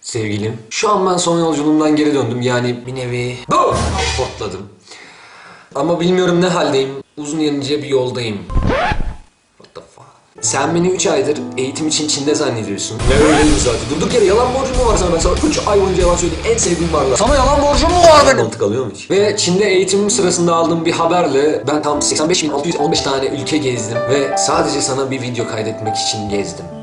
Sevgilim, şu an ben son yolculuğumdan geri döndüm. Yani bir nevi Boom! portladım. Ama bilmiyorum ne haldeyim. Uzun yenice bir yoldayım. What the fuck? Sen beni 3 aydır eğitim için Çin'de zannediyorsun. Ne öyleyim zaten. Durduk yere yalan borcum mu var sana? Ben sana 3 ay boyunca yalan söyledim. En sevdiğim varlar. Sana yalan borcum mu var benim? Mantık alıyor mu hiç? Ve Çin'de eğitimim sırasında aldığım bir haberle ben tam 85.615 tane ülke gezdim. Ve sadece sana bir video kaydetmek için gezdim.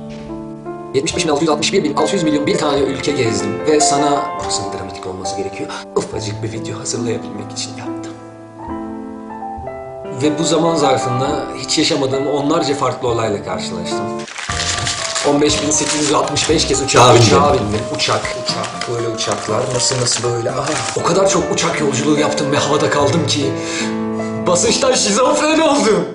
75.661.600 milyon bir tane ülke gezdim ve sana burasının dramatik olması gerekiyor. Ufacık bir video hazırlayabilmek için yaptım. Ve bu zaman zarfında hiç yaşamadığım onlarca farklı olayla karşılaştım. 15.865 kez uçağa bindim. Uçağa bindim. Uçak, uçak, böyle uçaklar. Nasıl nasıl böyle. Aha. O kadar çok uçak yolculuğu yaptım ve havada kaldım ki basınçtan şizofren oldum.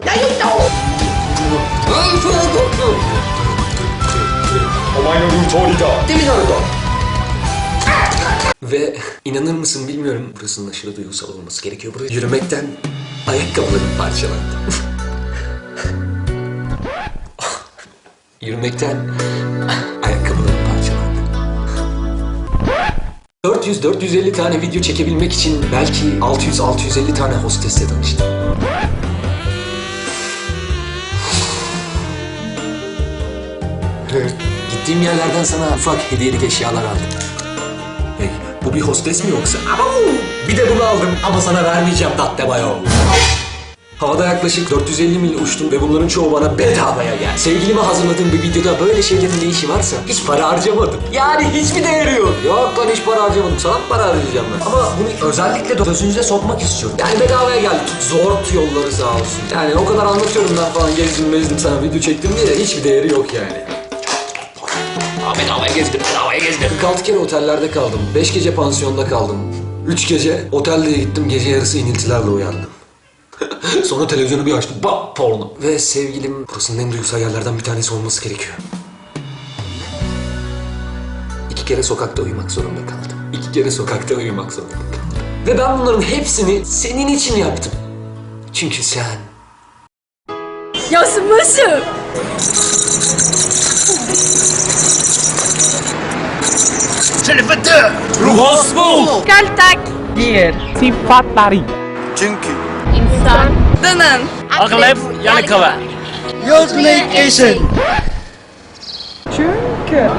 Ya Değil mi Naruto? Ve inanır mısın bilmiyorum burasının aşırı duygusal olması gerekiyor. Buraya yürümekten ayakkabılarım parçalandı. yürümekten ayakkabılarım parçalandı. 400-450 tane video çekebilmek için belki 600-650 tane hostesle tanıştım. Gittiğim yerlerden sana ufak hediyelik eşyalar aldım. Hey, bu bir hostes mi yoksa? Au! Bir de bunu aldım ama sana vermeyeceğim Datte Bayo. Havada yaklaşık 450 mil uçtum ve bunların çoğu bana bedavaya geldi. Sevgilime hazırladığım bir videoda böyle şeylerin ne işi varsa hiç para harcamadım. Yani hiçbir değeri yok. Yok lan hiç para harcamadım. Sana mı para harcayacağım ben? Ama bunu özellikle gözünüze sokmak istiyorum. Yani bedavaya geldi. Tut zor yolları sağ olsun. Yani o kadar anlatıyorum ben falan gezdim mezdim sana video çektim diye hiçbir değeri yok yani. Aa, bedavaya gezdim, bedavaya gezdim. 46 kere otellerde kaldım. 5 gece pansiyonda kaldım. 3 gece otelde gittim, gece yarısı iniltilerle uyandım. Sonra televizyonu bir açtım, bak porno. Ve sevgilim, burasının en duygusal yerlerden bir tanesi olması gerekiyor. İki kere sokakta uyumak zorunda kaldım. İki kere sokakta uyumak zorunda kaldım. Ve ben bunların hepsini senin için yaptım. Çünkü sen Yasınması. Şerefete! Ruhas bul! Kaltak! Diğer sifatları. Çünkü insan dının aklep yalıkava. Yozmek eşin. Çünkü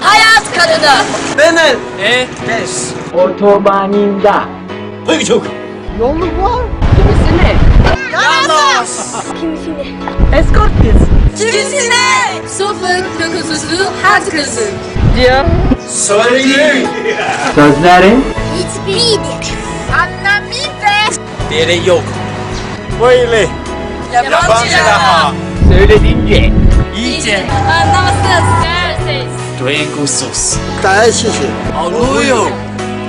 hayat kadını. Benim e es otobanında. Pek çok. Var. Kimisine? Escort kız. Kimisine? Sıfır nüfuslu her kızın. Diyor. söyleyin. Sözlerin. Hiçbir. Anlamite. Değeri yok. Böyle. Yabancı daha. Söylediğince. İyice. Anlamsız. Dersiz. Duygusuz. Değişik. Ağlıyor.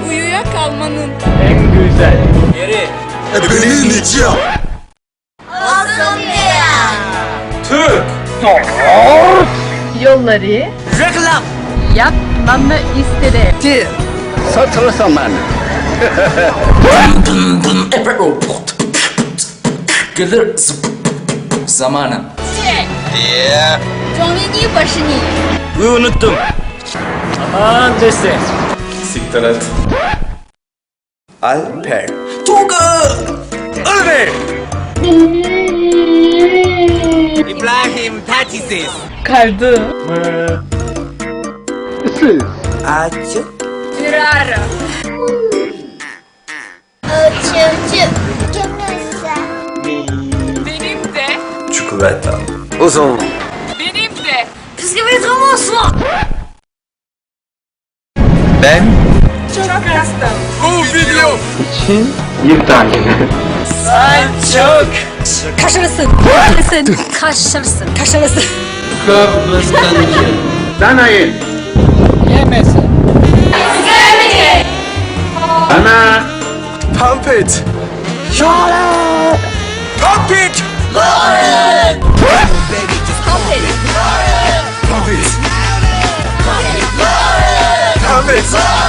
Uyuya kalmanın. En güzel. Geri. Benim için. Olsun diye. Türk. yolları Reklam. yapmamı istedi. Satır zaman. Gelir. Zamanı. Diye. Johnny başını. Unuttum. Aman dese. Siktir et. Alper. Tuga. Ömer. İbrahim Tatisiz. Kaldı. Siz. Açık. Türara. Ölçümcü. Benim de. Çikolata. Uzun. Benim de. Bisküvi olsun. Ben Çok hastam. Bu video. için bir tane. Sen çok. Kaşarısın. Kaşarısın. Kaşarısın. Kaşarısın. Danayın. Yemesin. Ana. Pump it. Pump it. Aferin. Pump it. Pump it. Pump it. Pump it.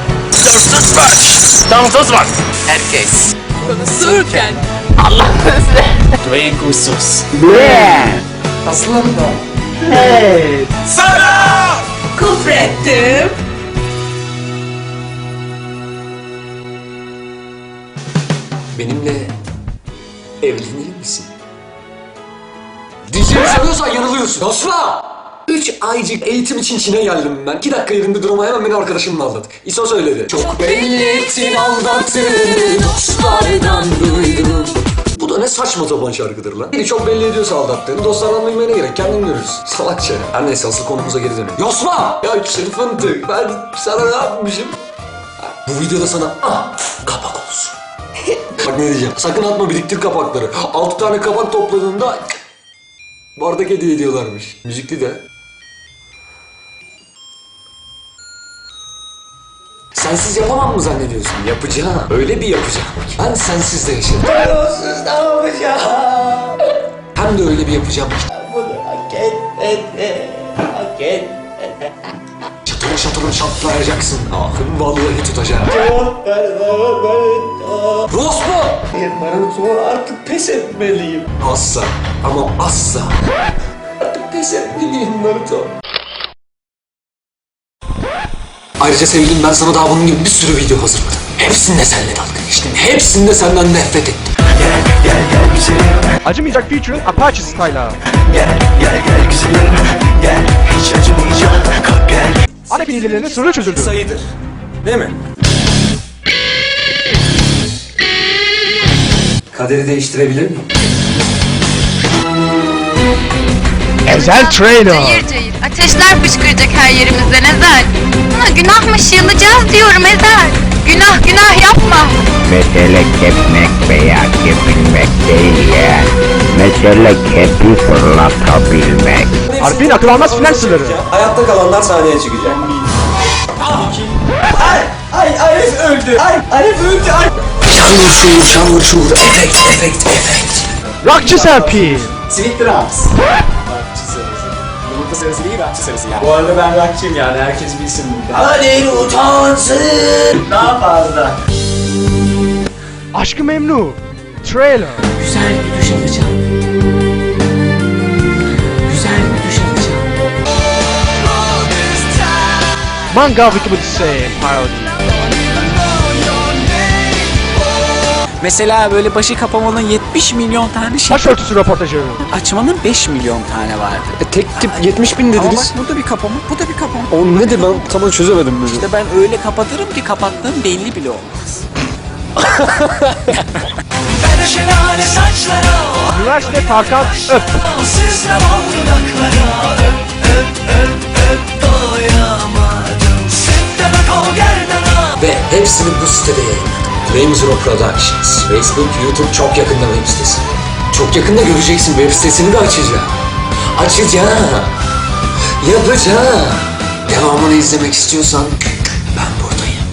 Dörtsüz var. Damsız var. Herkes. Konuşurken. Allah özle. Duygusuz. Bleh. Aslında. Evet. Sana küfrettim. Benimle evlenir misin? Dişini sanıyorsan yanılıyorsun. Asla! 3 aycık eğitim için Çin'e geldim ben. 2 dakika yerinde durama hemen beni arkadaşımla aldattı. İso söyledi. Çok belli ettin aldattığını dostlardan duydum. Bu da ne saçma tapan şarkıdır lan. Biri çok belli ediyorsa aldattığını dostlardan duymaya ne gerek kendin görürsün. Salakça. Her neyse asıl konumuza geri dönelim. Yosma! Ya şey, çırpıntı. Ben sana ne yapmışım? Bu videoda sana ah, kapak olsun. Bak ne diyeceğim. Sakın atma biriktir kapakları. 6 tane kapak topladığında bardak hediye ediyorlarmış. Müzikli de. Sensiz yapamam mı zannediyorsun? Yapacağım. Öyle bir yapacağım. ki. Ben sensiz de yaşadım. Ben onsuz ne yapacağım? Hem de öyle bir yapacağım ki. Bunu hak etmedi. Hak etmedi. Çatır çatır çatlayacaksın. Ahım vallahi tutacağım. Rospo! Naruto artık pes etmeliyim. Asla ama asla. Artık pes etmeliyim Naruto. Ayrıca sevgilim ben sana daha bunun gibi bir sürü video hazırladım. Hepsinde seninle dalga geçtim. Hepsinde senden nefret ettim. Acımayacak featuring Apache style'a. Arap İngilizlerinin sırrı çözüldü. Sayıdır. Değil mi? Kaderi değiştirebilir miyim? Özel trailer. Ateşler fışkıracak her yerimizden Ezel. Sana günahmış yılacağız diyorum Ezel. Günah günah yapma. Mesele kepmek veya kepilmek değil ya. Mesele kepi fırlatabilmek. Arif'in akıl almaz final sırları. Hayatta kalanlar sahneye çıkacak. Ay, ay, ay, Arif öldü. Ay, Arif öldü. Ay. Şanlı şuur, şanlı şuur. Efekt, efekt, efekt. Rockçı Serpil. Sweet Drums. Rockçı sarısı. Değil, rockçı sarısı yani. Bu arada ben rockçıyım yani, herkes bilsin burada. Halil utansın. Daha fazla. Aşkı Memnu. Trailer. Güzel bir duş alacağım. Güzel bir duş alacağım. Manga Wikipedia say parody. Mesela böyle başı kapamanın 70 milyon tane şey. Başörtüsü röportajı. Açmanın 5 milyon tane vardı. tek tip 70 bin Ama bak bu da bir kapama, bu da bir kapama. O nedir ben tam çözemedim bunu. İşte ben öyle kapatırım ki kapattığım belli bile olmaz. Üniversite Tarkan Öp. Ve hepsini bu sitede yayınladım. Zero Productions. Facebook, YouTube çok yakında web sitesi. Çok yakında göreceksin web sitesini de açacağım. Açacağım. Yapacağım. Devamını izlemek istiyorsan ben buradayım.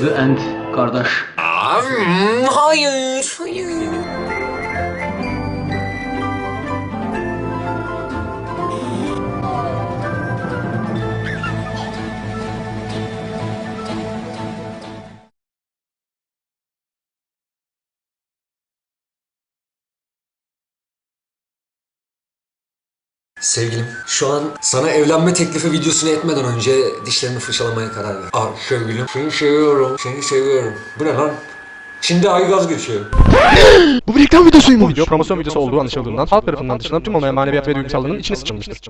The End kardeş. Hayır, hayır. Sevgilim, şu an sana evlenme teklifi videosunu etmeden önce dişlerimi fırçalamaya karar ver. Aa sevgilim, seni seviyorum, seni seviyorum. Bu ne lan? Çin'de ay gaz geçiyor. Bu bir reklam videosuymuş. Bu video promosyon videosu olduğu anlaşıldığından halk tarafından dışlanıp tüm olmayan maneviyat ve duygusallarının içine sıçılmıştır.